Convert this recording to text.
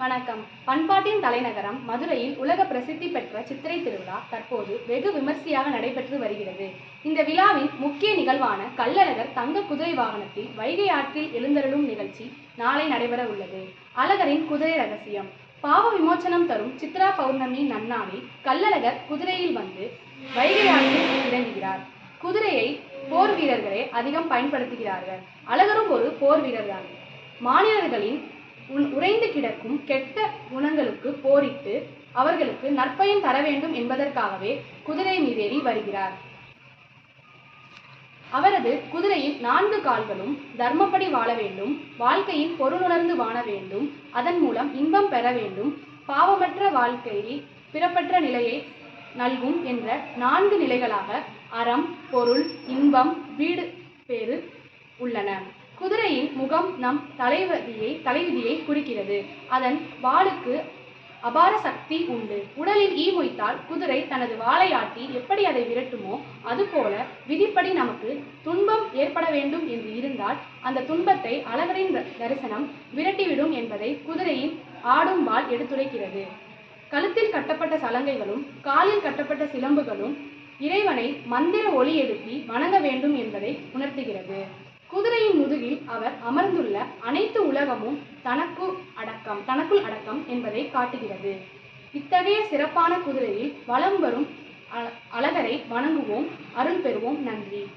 வணக்கம். பண்பாட்டின் தலைநகரம் மதுரையில் உலக பிரசித்தி பெற்ற சித்திரை திருவிழா தற்போது வெகு விமர்சையாக நடைபெற்று வருகிறது. இந்த விழாவின் முக்கிய நிகழ்வான கள்ளழகர் தங்க குதிரை வாகனத்தில் வைகை ஆற்றில் எழுந்தருளும் நிகழ்ச்சி நாளை நடைபெற உள்ளது. அழகரின் குதிரை ரகசியம். பாவ விமோச்சனம் தரும் சித்ரா பௌர்ணமி நன்னாளில் கள்ளழகர் குதிரையில் வந்து வைகை ஆற்றில் இறங்குகிறார். குதிரையை போர் வீரர்களே அதிகம் பயன்படுத்துகிறார்கள். அழகரும் ஒரு போர் வீரர்தான் மாநிலர்களின் உறைந்து கிடக்கும் கெட்ட குணங்களுக்கு போரிட்டு அவர்களுக்கு நற்பயன் தர வேண்டும் என்பதற்காகவே குதிரை மீதேறி வருகிறார். அவரது குதிரையில் நான்கு கால்களும் தர்மப்படி வாழ வேண்டும் வாழ்க்கையின் பொருளுணர்ந்து வாழ வேண்டும் அதன் மூலம் இன்பம் பெற வேண்டும் பாவமற்ற வாழ்க்கையை பிறப்பற்ற நிலையை நல்கும் என்ற நான்கு நிலைகளாக அறம் பொருள் இன்பம் வீடு பேறு உள்ளன. குதிரையின் முகம் நம் தலைவதியை தலைவிதியை குறிக்கிறது. அதன் வாளுக்கு அபார சக்தி உண்டு. உடலில் ஈ மொய்த்தால் குதிரை தனது வாளை ஆட்டி எப்படி அதை விரட்டுமோ அதுபோல விதிப்படி நமக்கு துன்பம் ஏற்பட வேண்டும் என்று இருந்தால் அந்த துன்பத்தை அழகரின் தரிசனம் விரட்டிவிடும் என்பதை குதிரையின் ஆடும் வாள் எடுத்துரைக்கிறது. கழுத்தில் கட்டப்பட்ட சலங்கைகளும் காலில் கட்டப்பட்ட சிலம்புகளும் இறைவனை மந்திர ஒளி எழுப்பி வணங்க வேண்டும் என்பதை உணர்த்துகிறது. குதிரையின் முதுகில் அவர் அமர்ந்துள்ள அனைத்து உலகமும் தனக்கு அடக்கம் தனக்குள் அடக்கம் என்பதை காட்டுகிறது. இத்தகைய சிறப்பான குதிரையில் வலம் வரும் அ- அழகரை வணங்குவோம். அருள் பெறுவோம். நன்றி.